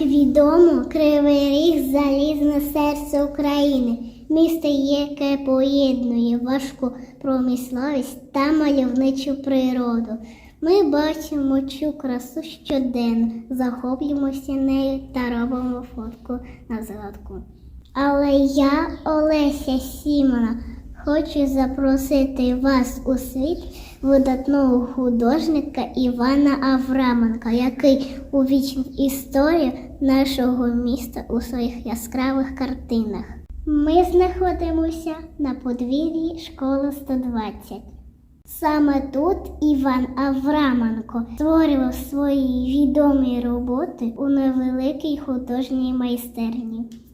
відомо Кривий Ріг залізне серце України. Місто, яке поєднує важку промисловість та мальовничу природу. Ми бачимо цю красу щоденно, захоплюємося нею та робимо фотку на згадку. Але я, Олеся Сімона, хочу запросити вас у світ видатного художника Івана Авраменка, який увічнив історію нашого міста у своїх яскравих картинах. Ми знаходимося на подвір'ї школи 120. Саме тут Іван Авраменко створював свої відомі роботи у невеликій художній майстерні.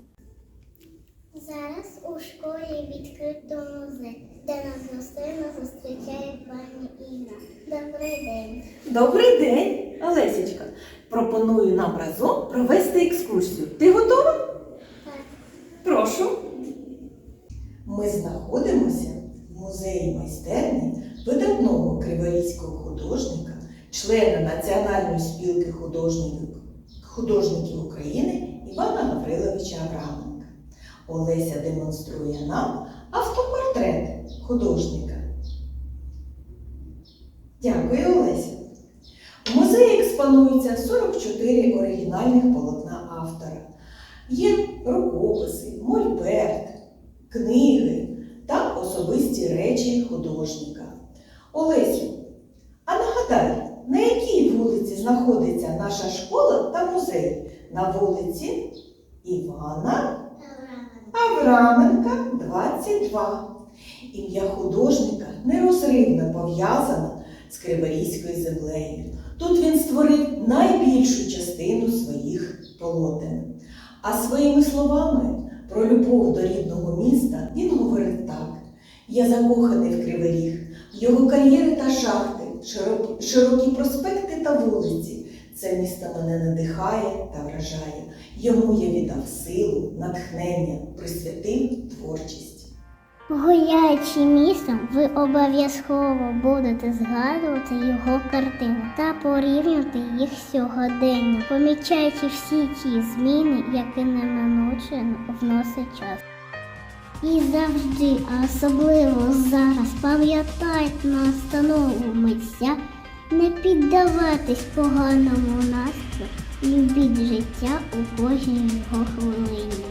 У школі відкрито музей, де нас гостинно зустрічає пані Інна. Добрий день. Добрий день, Олесічка. Пропоную нам разом провести екскурсію. Ти готова? Так. Прошу. Ми знаходимося в музеї майстерні видатного криворізького художника, члена Національної спілки художників, художників України Івана Гавриловича Авраменка. Олеся демонструє нам автопортрет художника. Дякую, Олеся. У музеї експонується 44 оригінальних полотна автора. Є рукописи, мольберт, книги та особисті речі художника. Олесю, а нагадай, на якій вулиці знаходиться наша школа та музей? На вулиці Івана Авраменка, 22. Ім'я художника нерозривно пов'язане з Криворізькою землею. Тут він створив найбільшу частину своїх полотен. А своїми словами про любов до рідного міста він говорить так: Я закоханий в Кривий його кар'єри та шахти, широкі проспекти та вулиці. Це місто мене надихає та вражає. Йому я віддав силу, натхнення, присвятив творчість. Гуляючи містом, ви обов'язково будете згадувати його картини та порівнювати їх сьогодення, помічаючи всі ті зміни, які неминуче вносить час. І завжди, особливо зараз, пам'ятайте настанову митця не піддаватись поганому настрою, любіть життя у кожній його хвилині.